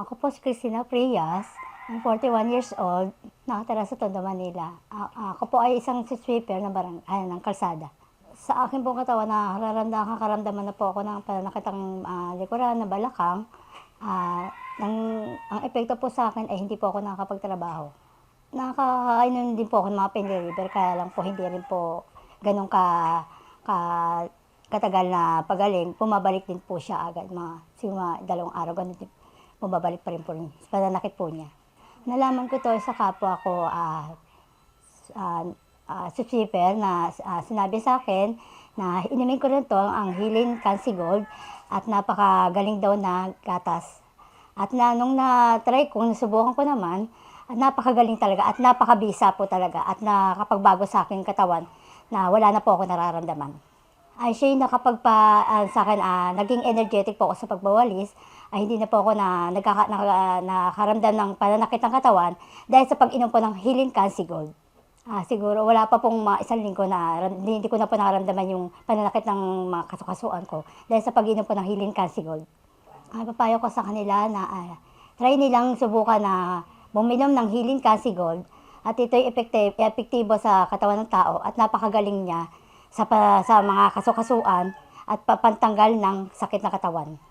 Ako po si Christina Prias, ang 41 years old, nakatira sa Tondo, Manila. Ako po ay isang sweeper ng, barang, ay, ng kalsada. Sa akin pong katawan, nararamdaman, karamdaman na po ako ng pananakitang uh, likuran na balakang. Ah, ang, ang epekto po sa akin ay hindi po ako nakakapagtrabaho. Nakakainom din po ako ng mga pain reliever, kaya lang po hindi rin po ganun ka, ka katagal na pagaling, pumabalik din po siya agad, mga, mga dalawang araw, ganun din, pumabalik pa rin po rin, sa pananakit po niya. Nalaman ko to sa kapwa ko, ah, uh, uh, subscriber na ah, sinabi sa akin na inumin ko rin to ang Healing Cancy Gold at napakagaling daw na gatas. At na, nung na-try ko, nasubukan ko naman, napakagaling talaga at napakabisa po talaga at nakapagbago sa akin katawan na wala na po ako nararamdaman. Ay siya yung nakapagpa ah, sa akin, ah, naging energetic po ako sa pagbawalis, ay hindi na po ako na nagkaka, naka- nakaramdam ng pananakit ng katawan dahil sa pag-inom po ng Healing Cancy Gold. Ah, siguro wala pa pong mga isang linggo na hindi, hindi ko na po nakaramdaman yung pananakit ng mga kasukasuan ko dahil sa pag-inom po ng Healing Cancy Gold. Ah, papayo ko sa kanila na ah, try nilang subukan na buminom ng Healing Cancy Gold at ito'y epektibo sa katawan ng tao at napakagaling niya sa, pa- sa mga kasukasuan at papantanggal ng sakit na katawan.